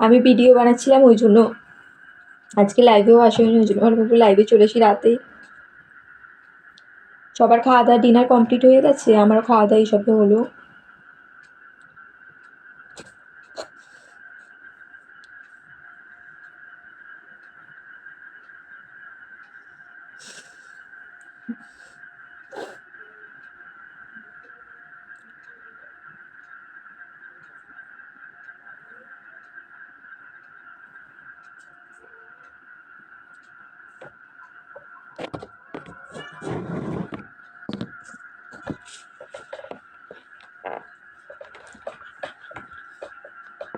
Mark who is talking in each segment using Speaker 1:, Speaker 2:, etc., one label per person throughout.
Speaker 1: আমি ভিডিও বানাচ্ছিলাম, ওই জন্য আজকে লাইভেও আসেনি, ওই জন্য ভাবলাম লাইভে চলে এসি রাতে। সবার খাওয়া দাওয়া ডিনার কমপ্লিট হয়ে গেছে আমারও খাওয়া দাওয়া এইসবে হলো।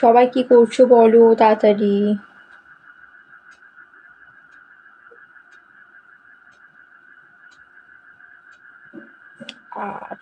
Speaker 1: সবাই কি করছ বলো তাড়াতাড়ি? আর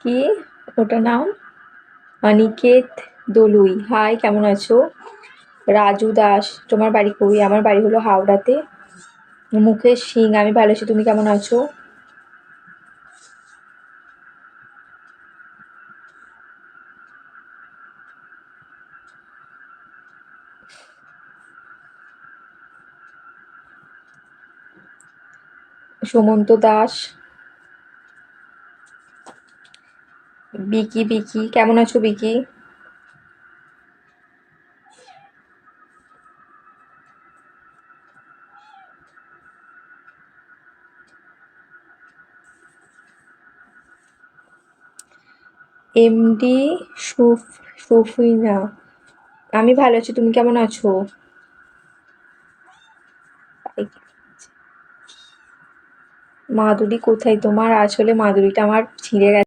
Speaker 1: কি? ওটা নাম অনিকেত দলুই। হাই কেমন আছো? রাজু দাস, তোমার বাড়ি কই? আমার বাড়ি হলো হাওড়াতে। মুকেশ সিং, আমি ভালো আছি। তুমি কেমন আছো? সুমন্ত দাস বিকি বিকি, কেমন আছো বিকি? এমডি সুফ, সুফিনা। আমি ভালো আছি, তুমি কেমন আছো? মাদুরি কোথায়? তোমার আসলে মাদুরিটা আমার ছিঁড়ে গেছে।